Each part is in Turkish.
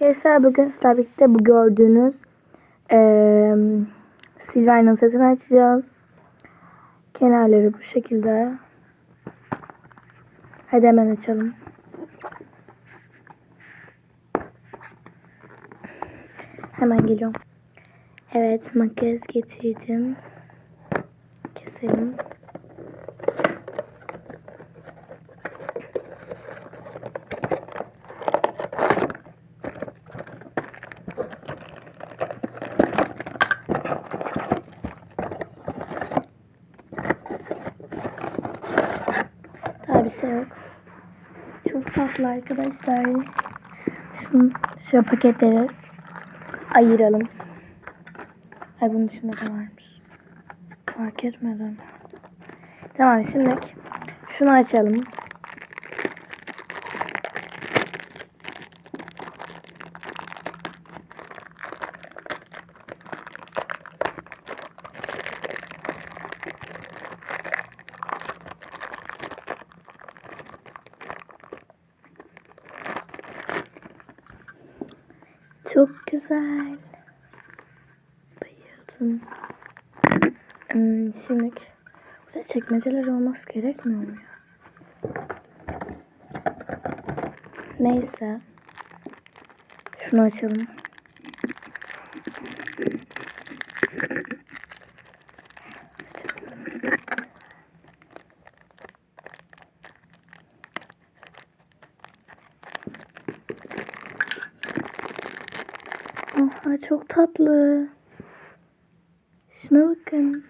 Arkadaşlar bugün sizlerle bu gördüğünüz eee silver aynanın sesini açacağız. Kenarları bu şekilde. Hadi hemen açalım. Hemen geliyorum. Evet makyaj getirdim. Keselim. Daha bir şey. Çok tatlı arkadaşlar. Şunu, şu paketleri ayıralım. Ay bunun içinde de varmış. Fark etmedim. Tamam şimdi şunu açalım. Çok güzel. Bayıldım. Hmm, şimdi burada çekmeceler olması gerekmiyor mu? Neyse. Şunu açalım. Oha çok tatlı. Şuna bakın.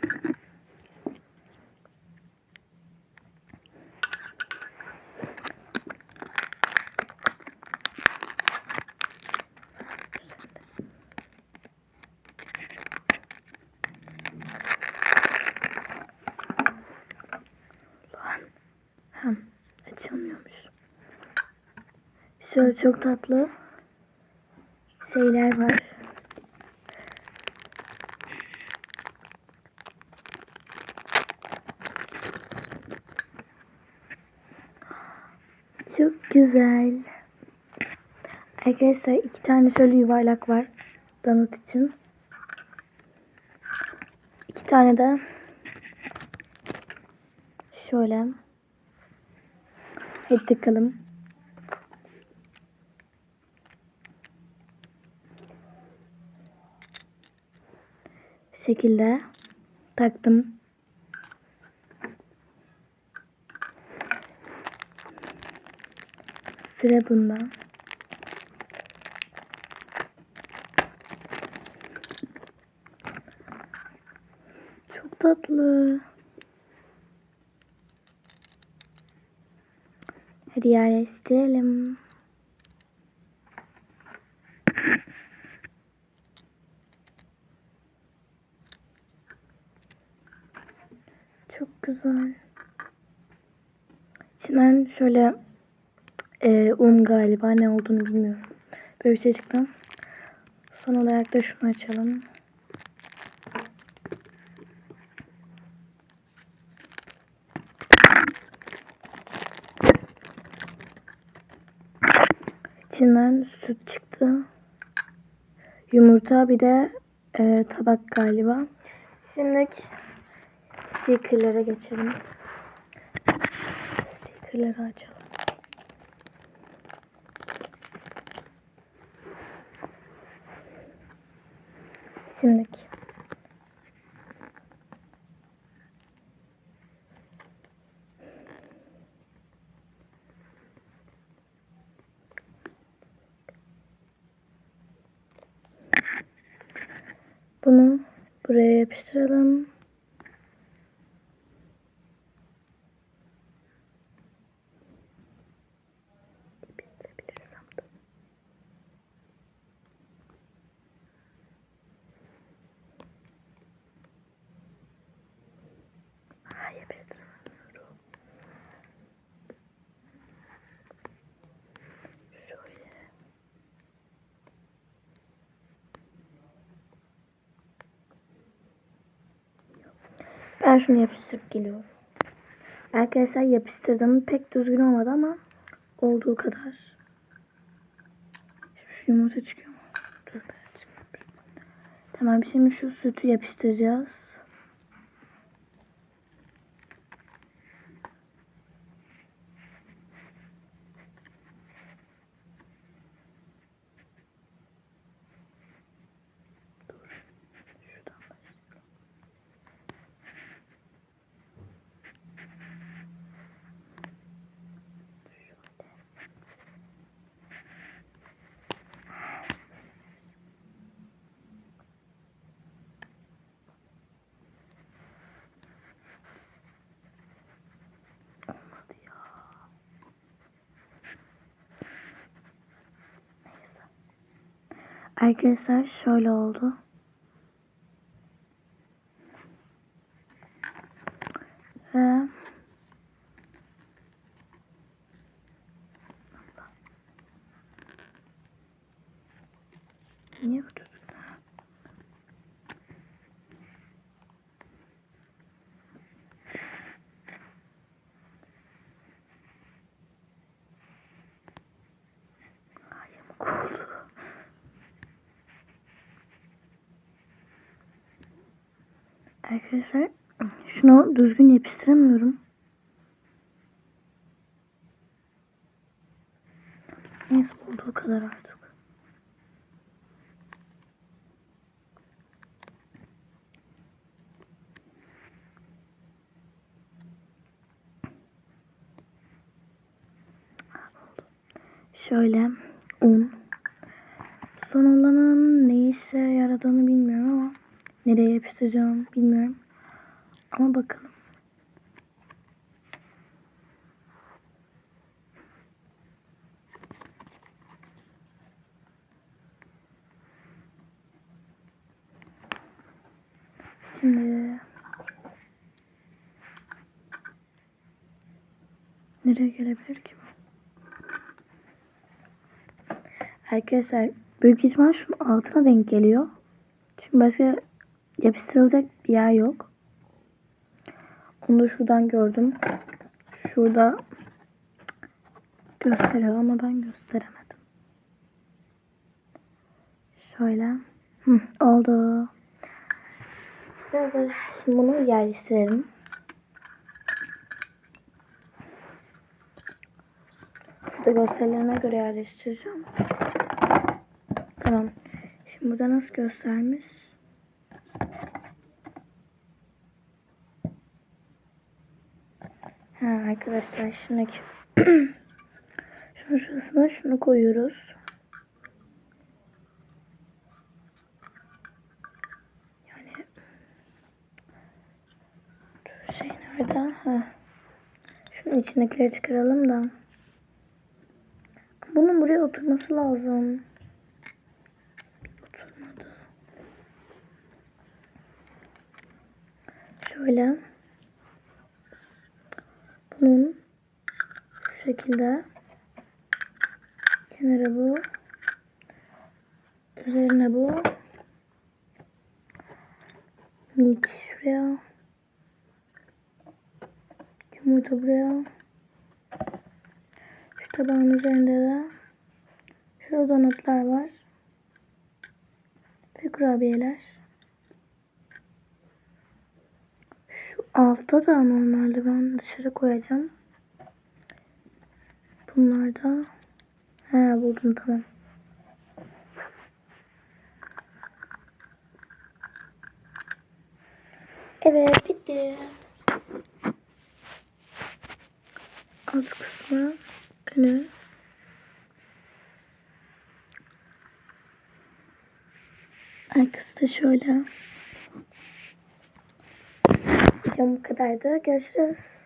Hem açılmıyormuş. Şöyle çok tatlı şeyler var. Çok güzel. Arkadaşlar iki tane şöyle yuvarlak var. Donut için. İki tane de şöyle. Hadi takalım. Şekilde taktım. Sıra bunda. Çok tatlı. Hadi yerleştirelim. Çok güzel. İçinden şöyle e, un galiba ne olduğunu bilmiyorum. Böyle bir şey çıktı. Son olarak da şunu açalım. İçinden süt çıktı. Yumurta bir de e, tabak galiba. Şimdi stickerlara geçelim. Stickerları açalım. Şimdiki. Bunu buraya yapıştıralım. Ben şunu yapıştırıp geliyorum. Arkadaşlar yapıştırdım. Pek düzgün olmadı ama olduğu kadar. Şu yumurta çıkıyor mu? Dur be, çıkmamış. Tamam şimdi şu sütü yapıştıracağız. Arkadaşlar şöyle oldu. Arkadaşlar şunu düzgün yapıştıramıyorum. Neyse olduğu kadar artık. Şöyle un. Son olanın ne işe yaradığını bilmiyorum ama nereye yapıştıracağım bilmiyorum. Ama bakalım. Şimdi nereye gelebilir ki bu? Arkadaşlar büyük ihtimal şunun altına denk geliyor. Çünkü başka yapıştırılacak bir yer yok. Onu da şuradan gördüm. Şurada gösteriyor ama ben gösteremedim. Şöyle. Hı, oldu. İşte hazır. Şimdi bunu yerleştirelim. Şurada gösterilerine göre yerleştireceğim. Tamam. Şimdi burada nasıl göstermiş? Ha arkadaşlar şimdiki şunun şurasına şunu koyuyoruz. Yani şey nerede? Ha. Şunun içindekileri çıkaralım da. Bunun buraya oturması lazım. Oturmadı. Şöyle. Bunun şu şekilde kenara bu. Üzerine bu. Milk şuraya. Yumurta buraya. Şu tabağın üzerinde de şurada donutlar var. Ve kurabiyeler. Şu altta da normalde ben dışarı koyacağım. Bunlar da He buldum tamam. Evet bitti. Alt kısmı önü. Arkası da şöyle. Videom bu kadardı. Görüşürüz.